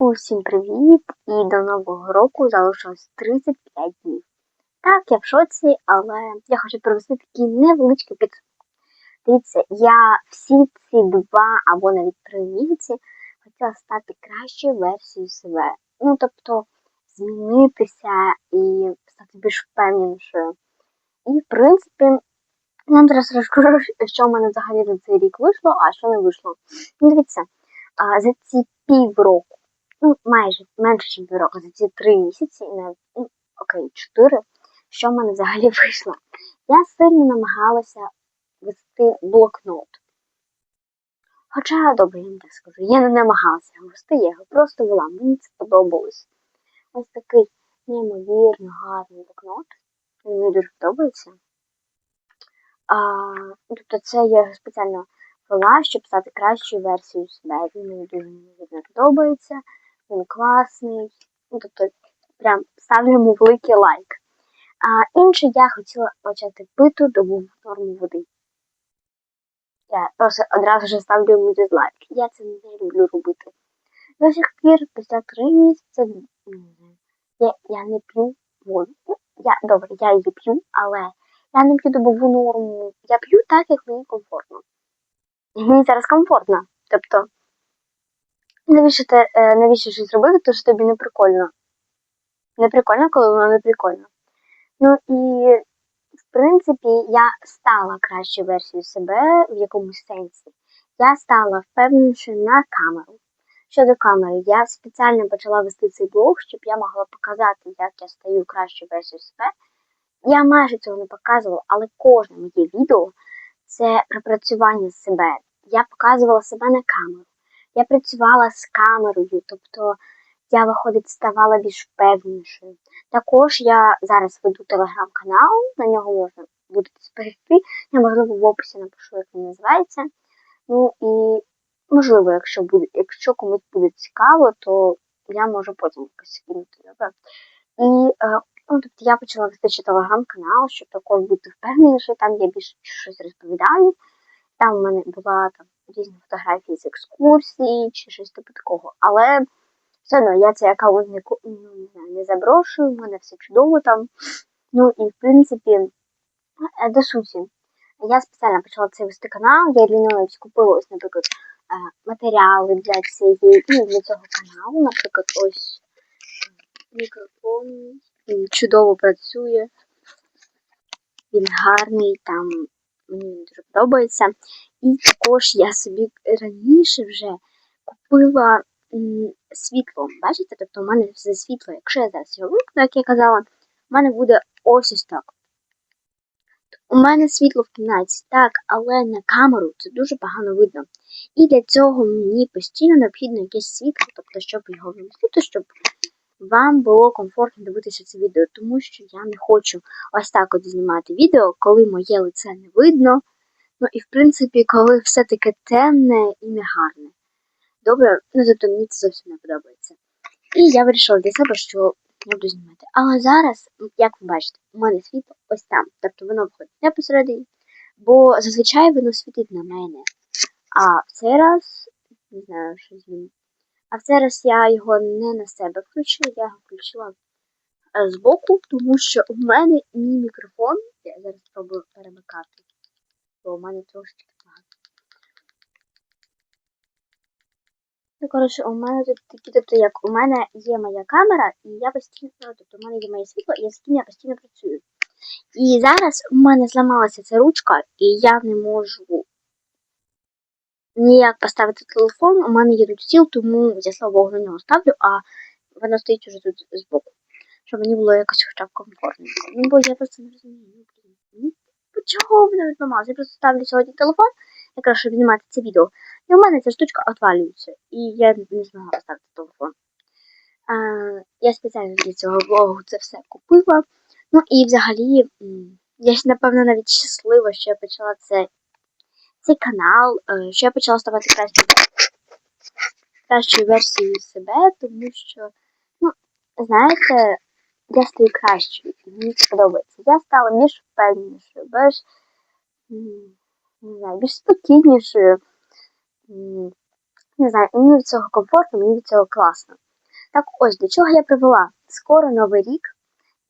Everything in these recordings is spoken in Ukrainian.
Усім привіт! І до нового року залишилось 35 днів. Так, я в шоці, але я хочу провести такий невеличкий підсумок. Дивіться, я всі ці два або навіть три місяці хотіла стати кращою версією себе. Ну, тобто, змінитися і стати більш впевненішою. І, в принципі, я вам зараз розкажу, що в мене взагалі за цей рік вийшло, а що не вийшло. Ну, дивіться, за ці півроку ну, майже менше, ніж два роки, за ці три місяці, не ну, окей, чотири, що в мене взагалі вийшло. Я сильно намагалася вести блокнот. Хоча, добре, я не так скажу, я не намагалася вести, я його просто вела, мені це подобалось. Ось такий неймовірно гарний блокнот. Мені дуже подобається. А, тобто це я його спеціально вела, щоб стати кращою версією себе. Він мені дуже неймовірно подобається він класний. Ну, тобто, прям ставлю йому великий лайк. А інше я хотіла почати пити добу норму води. Я просто одразу ж ставлю йому дизлайк. Я це не люблю робити. До сих пір, після три місяці, я, я не п'ю воду. Ну, я, Добре, я її п'ю, але я не п'ю добову норму. Я п'ю так, як мені комфортно. Мені зараз комфортно. Тобто Навіщо ти е, навіщо щось робити, то що тобі не прикольно? Не прикольно, коли воно не прикольно. Ну і, в принципі, я стала кращою версією себе в якомусь сенсі. Я стала впевненішою на камеру. Щодо камери, я спеціально почала вести цей блог, щоб я могла показати, як я стаю кращою версією себе. Я майже цього не показувала, але кожне моє відео це пропрацювання себе. Я показувала себе на камеру. Я працювала з камерою, тобто я, виходить, ставала більш впевненішою. Також я зараз веду телеграм-канал, на нього можна буде зберегти. Я, можливо, в описі напишу, як він називається. Ну і, можливо, якщо буде, якщо комусь буде цікаво, то я можу потім якось скинути, добре? І е, ну, тобто я почала вести телеграм-канал, щоб також бути впевненішою, там я більше щось розповідаю. Там в мене була там різні фотографії з екскурсії чи щось типу такого. Але все одно я цей аккаунт не ну, не, знаю, не заброшую, в мене все чудово там. Ну і в принципі, е, до суті, я спеціально почала цей вести канал, я для нього купила ось, наприклад, е, матеріали для цієї ну, для цього каналу. Наприклад, ось мікрофон. Він чудово працює. Він гарний, там мені дуже подобається. І також я собі раніше вже купила світло. Бачите? Тобто у мене все світло, якщо я зараз його вимкну, як я казала, у мене буде ось ось так. У мене світло в кімнаті, так, але на камеру це дуже погано видно. І для цього мені постійно необхідно якесь світло, тобто, щоб його вимкнути, щоб вам було комфортно дивитися це відео, тому що я не хочу ось так от знімати відео, коли моє лице не видно. Ну і в принципі, коли все таке темне і негарне. Добре, ну тобто мені це зовсім не подобається. І я вирішила для себе, що буду знімати. Але зараз, як ви бачите, у мене світло ось там. Тобто воно виходить не посередині, бо зазвичай воно світить на мене. А в цей раз, не знаю, що з ним. А в цей раз я його не на себе включила, я його включила е, збоку, тому що у мене мій мікрофон, я зараз спробую перемикати бо у мене трошки багато. Ну, коротше, у мене тут такі, тобто, як у мене є моя камера, і я постійно, ну, тобто у мене є моє світло, і я з я постійно працюю. І зараз у мене зламалася ця ручка, і я не можу ніяк поставити телефон. У мене є тут стіл, тому я слава Богу на нього ставлю, а воно стоїть уже тут збоку. Щоб мені було якось хоча б комфортно. Ну, бо я просто не розумію. Ну, чого вона відламалася? Я просто ставлю сьогодні телефон, якраз щоб знімати це відео. І у мене ця штучка отвалюється. І я не змогла поставити телефон. А, Я спеціально для цього влогу це все купила. Ну і взагалі, я напевно навіть щаслива, що я почала це, цей канал, е, що я почала ставати кращою, кращою версією себе, тому що, ну, знаєте, я стаю кращою, мені це подобається. Я стала більш впевненішою, більш не знаю, більш спокійнішою. Не знаю, мені від цього комфортно, мені від цього класно. Так ось до чого я привела. Скоро новий рік,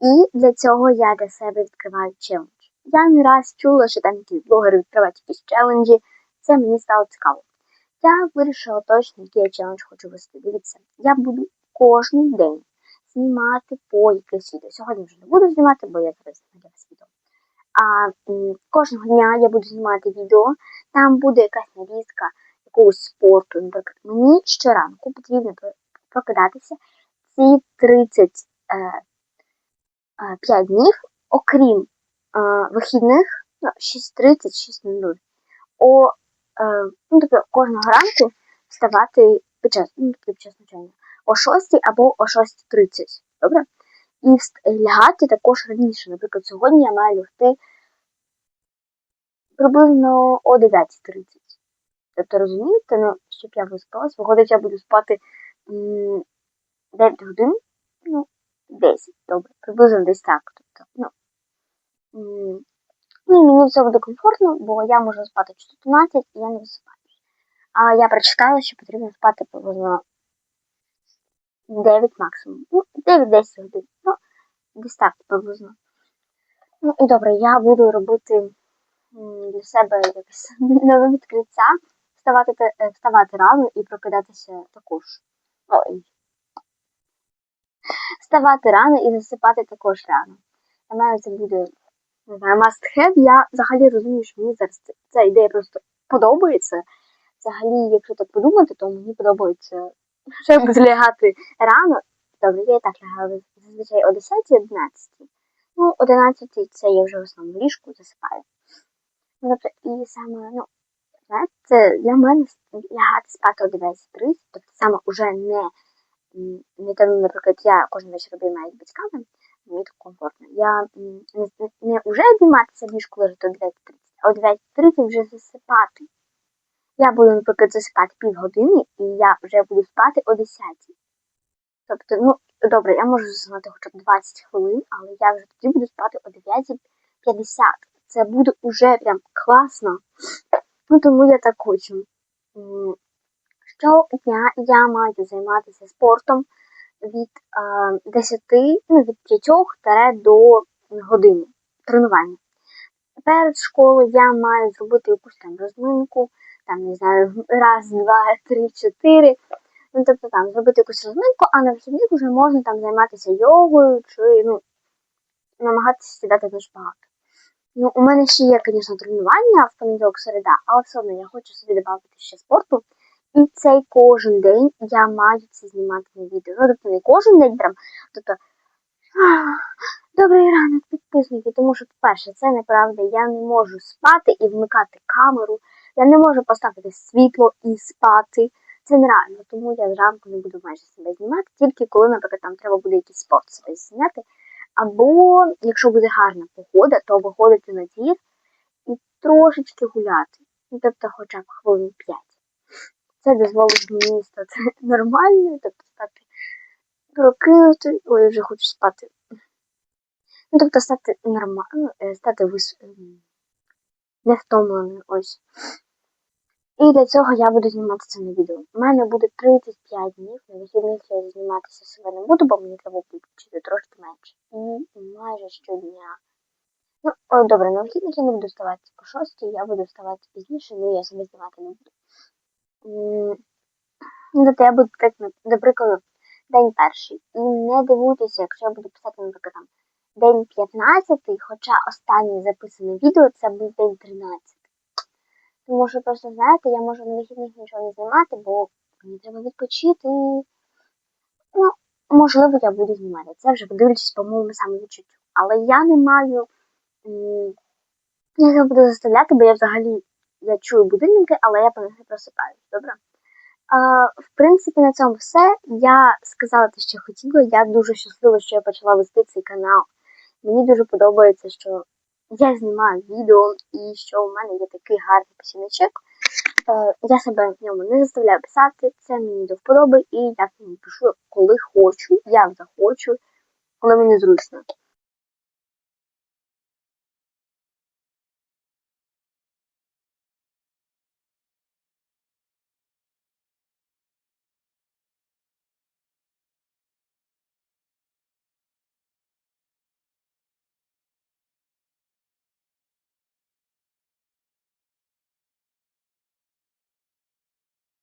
і для цього я для себе відкриваю челендж. Я не раз чула, що там якісь блогери відкривають якісь челенджі. Це мені стало цікаво. Я вирішила точно, який я челендж хочу вести. Дивіться, я буду кожен день знімати по якихось відео. Сьогодні вже не буду знімати, бо я зараз для вас відео. А кожного дня я буду знімати відео, там буде якась нарізка якогось спорту. Наприклад, мені щоранку потрібно про- прокидатися ці 35 днів, окрім е, вихідних, ну, 6.30, 6.00. О, е, ну, тобто кожного ранку вставати під час, ну, під час навчання о 6 або о 6.30. Добре? І лягати також раніше. Наприклад, сьогодні я маю лягти приблизно о 9.30. Тобто, розумієте, ну, щоб я виспалась, виходить, я буду спати м, 9 годин, ну, 10, добре, приблизно десь так. Ну, мені це буде комфортно, бо я можу спати 14 і я не висипаюсь. А я прочитала, що потрібно спати приблизно 9 максимум. Ну, 9-10 годин. Ну, десь так приблизно. Ну і добре, я буду робити для себе якесь нове відкриття, вставати, е, вставати рано і прокидатися також. Ой. Вставати рано і засипати також рано. Для мене це буде не знаю, must have. Я взагалі розумію, що мені зараз ця ідея просто подобається. Взагалі, якщо так подумати, то мені подобається щоб злягати рано. Добре, я і так лягаю зазвичай о 10-11. Ну, 11 це я вже в основному ліжку засипаю. Ну, Тобто, і саме, ну, знаєте, для мене лягати спати о 9.30, тобто саме уже не, не там, наприклад, я кожен вечір обіймаю з батьками, мені так комфортно. Я не, вже обійматися в ліжку лежати о 9.30, а о 9.30 вже засипати. Я буду, наприклад, засипати півгодини, і я вже буду спати о 10. Тобто, ну, добре, я можу заснути хоча б 20 хвилин, але я вже тоді буду спати о 9.50. Це буде уже прям класно. Ну, тому я так хочу. Щодня я маю займатися спортом від е, 10, ну, від 5 до години тренування. Перед школою я маю зробити якусь там розминку, там, не знаю, раз, два, три, чотири. Ну, тобто там зробити якусь розминку, а на вихідних вже можна там займатися йогою чи ну, намагатися сідати дуже багато. Ну, у мене ще є, звісно, тренування в понеділок середа, але все одно я хочу собі додати ще спорту. І цей кожен день я маю це знімати на відео. Ну, тобто не кожен день прям. Тобто, добрий ранок, підписники, тому що, по-перше, це неправда. Я не можу спати і вмикати камеру. Я не можу поставити світло і спати. Це нереально, тому я зранку не буду майже себе знімати, тільки коли, наприклад, там треба буде якийсь спорт себе зняти. Або, якщо буде гарна погода, то виходити на двір і трошечки гуляти. Ну, тобто хоча б хвилин 5. Це дозволить мені стати нормальною, тобто стати прокинути. Ой, я вже хочу спати. Ну, тобто стати нормально, стати вис... ем, невтомленою. Ось. І для цього я буду знімати це на відео. У мене буде 35 днів, на вихідних я зніматися себе не буду, бо мені треба включити трошки менше. І майже щодня. Ну, о, добре, на вихідних я не буду вставати о 6, я буду вставати пізніше, ну я себе знімати не буду. Я буду так, до прикладу, день перший. І не дивуйтеся, якщо я буду писати, наприклад, там день 15, хоча останнє записане відео це був день 13. Тому що просто, знаєте, я можу на вихідних нічого не знімати, бо мені треба відпочити. Ну, можливо, я буду знімати. Це вже подивлюсь по моєму самовідчуттю. Але я не маю. Я не буду заставляти, бо я взагалі я чую будильники, але я по них не просипаюсь, добре? А, в принципі, на цьому все. Я сказала те, що хотіла. Я дуже щаслива, що я почала вести цей канал. Мені дуже подобається, що я знімаю відео і що у мене є такий гарний посівничок. Е, я себе в ньому не заставляю писати, це мені до вподоби, і я в ньому пишу, коли хочу, як захочу, коли мені зручно.